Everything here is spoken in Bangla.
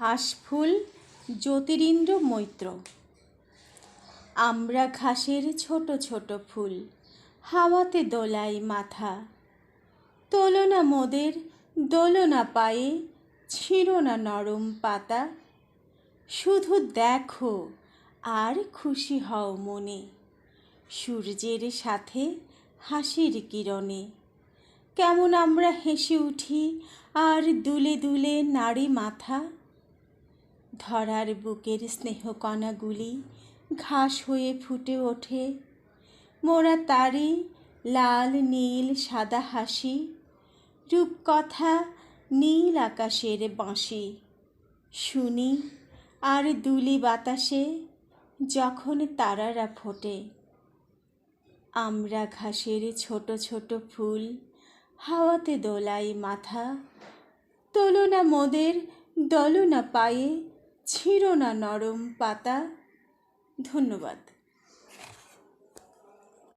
হাঁসফুল জ্যোতিরিন্দ্র মৈত্র। আমরা ঘাসের ছোট ছোট ফুল, হাওয়াতে দোলাই মাথা। তোলো না মোদের দোলো না পায়ে ছিঁড়ো না নরম পাতা। শুধু দেখো আর খুশি হও মনে, সূর্যের সাথে হাসির কিরণে। কেমন আমরা হেসে উঠি আর দুলে দুলে নাড়ি মাথা। ধরার বুকের স্নেহকণাগুলি ঘাস হয়ে ফুটে ওঠে। মোরা তারি লাল, নীল, সাদা হাসি, রূপকথা নীল আকাশের বাঁশি। শুনি আর দুলি বাতাসে যখন তারারা ফোটে। আমরা ঘাসের ছোট ছোট ফুল, হাওয়াতে দোলাই মাথা, তোলো না মোদের, দলো না পায়ে ছিঁড়ো না নরম পাতা। ধন্যবাদ।